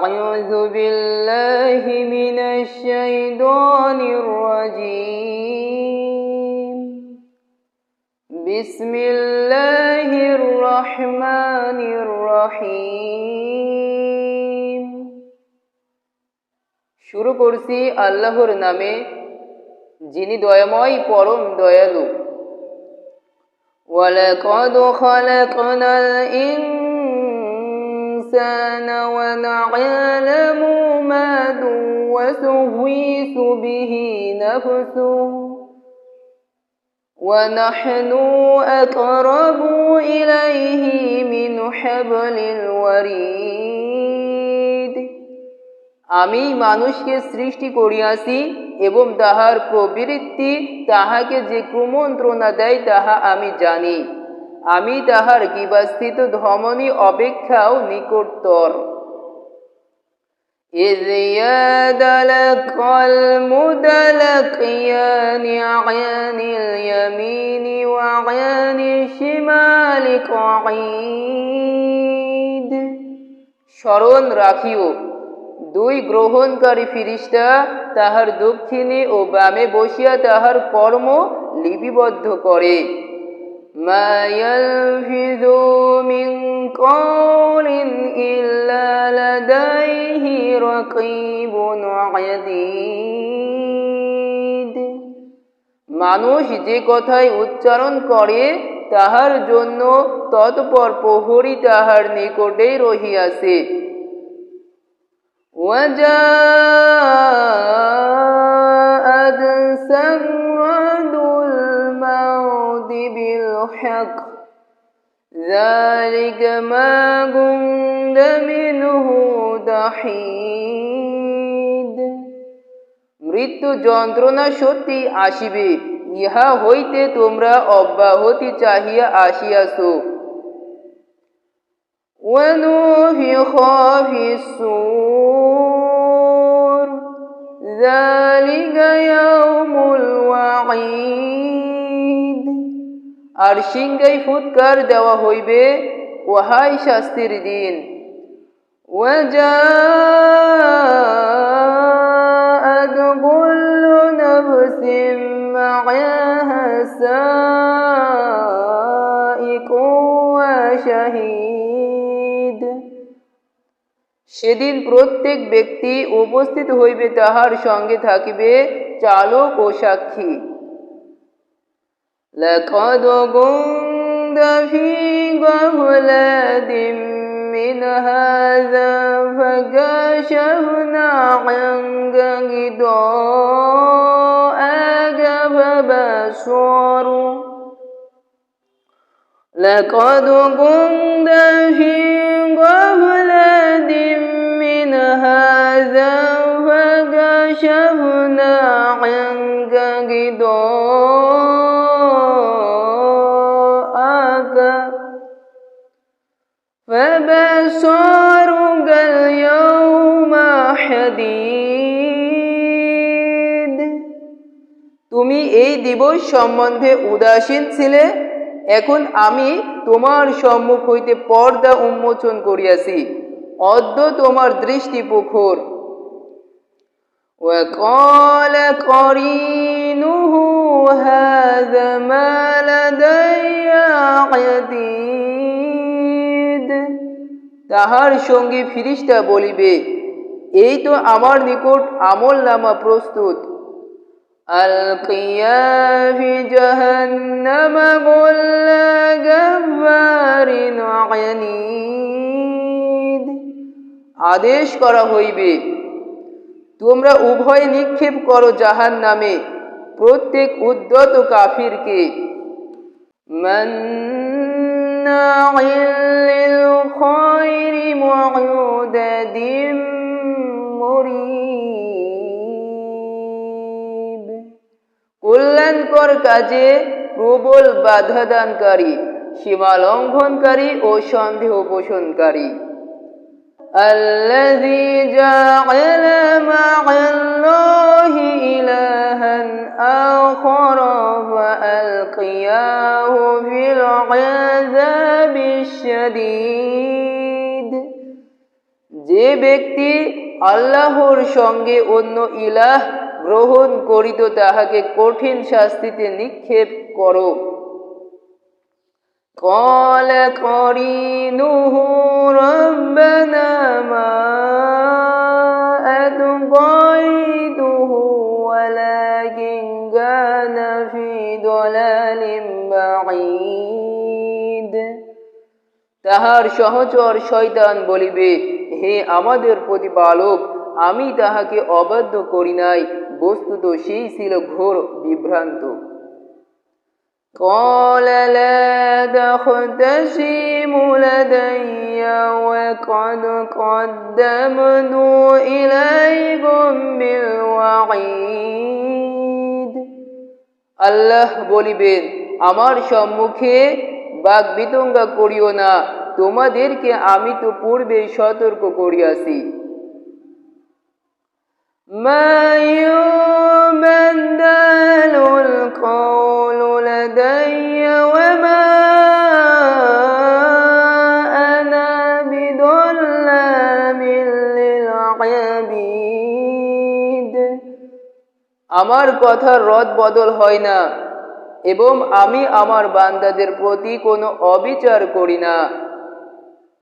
أعوذ بالله من الشيطان الرجيم بسم الله الرحمن الرحيم শুরু করছি আল্লাহর নামে যিনি দয়াময় পরম দয়ালু ولقد خلقنا الإنسان ونعلم ما توسوس به نفسه ونحن أقرب إليه من حبل الوريد আমি মানুষকে সৃষ্টি করিয়াছি এবং তাহার প্রবৃত্তি তাহাকে যে কুমন্ত্রণা দেয় তাহা আমি জানি আমি তাহার গিবাস্থিত ধমনী অপেক্ষাও নিকটতর إذ يتلقى المتلقيان عن اليمين وعن الشمال قعيد স্মরণ রাখিও দুই গ্রহণকারী ফিরিস্তা তাহার দক্ষিণে ও বামে বসিয়া তাহার কর্ম লিপিবদ্ধ করে মা ইয়ালফিযু মিন কওলিন ইল্লা লাদাইহি রাকীবুন আতীদ মানুষ যে কথাই উচ্চারণ করে তাহার জন্য তৎপর প্রহরী তাহার নিকটেই রহিয়াছে وجاءت سكرة الموت بالحق ذلك ما كنت منه تحيد মৃত্যু যন্ত্রণা সত্যি আসিবে ইহা হইতে তোমরা অব্যাহতি চাহিয়া আসিয়াছ ونفخ في الصور ذلك يوم الوعيد আর সিংহাই ফুৎকার দেওয়া হইবে ওহাই শাস্তির দিন وجاءت كل نفس معها سائق وشهيد সেদিন প্রত্যেক ব্যক্তি উপস্থিত হইবে তাহার সঙ্গে থাকিবে চালক ও সাক্ষী لقد كنت في غفلة من هذا فكشفنا عنك غطاءك فبصروا لقد كنت في غفلة من هذا فكشفنا فبصرك اليوم حديد তুমি এই দিবস সম্বন্ধে উদাসীন ছিলে এখন আমি তোমার সম্মুখ হইতে পর্দা উন্মোচন করিয়াছি অদ্য তোমার দৃষ্টি পুখর وقال قرينه هذا ما لدي عتيد তাহার সঙ্গে ফিরিস্তা বলিবে এই তো আমার নিকট আমল নামা প্রস্তুত ألقيا في جهنم كل جبار عنيد আদেশ করা হইবে তোমরা উভয় নিক্ষেপ করো জাহান নামে প্রত্যেক উদ্যত কাফিরকে مناع কল্যাণকর কাজে প্রবল বাধা দানকারী সীমা লঙ্ঘনকারী ও সন্দেহ পোষণকারী الذي جعل مع الله إلها آخر فألقياه في العذاب الشديد যে যে ব্যক্তি আল্লাহর সঙ্গে অন্য ইলাহ গ্রহণ করিত তাহাকে কঠিন শাস্তিতে নিক্ষেপ করো قال قرينه ربنا ما أتقيته ولكن كان في ضلال بعيد তাহার সহচর শয়তান বলিবে হে আমাদের প্রতিপালক আমি তাহাকে অবাধ্য করি নাই বস্তুত সেই ছিল ঘোর বিভ্রান্ত قال لا تختصموا لدي وقد قدمت إليكم بالوعيد আল্লাহ বলিবেন আমার সম্মুখে বাক বিতঙ্গা করিও না তোমাদেরকে আমি তো পূর্বে সতর্ক করিয়াছি ما يبدل القول لدي وما أنا بظلام للعبيد আমার কথার রদ বদল হয় না এবং আমি আমার বান্দাদের প্রতি কোনো অবিচার করি না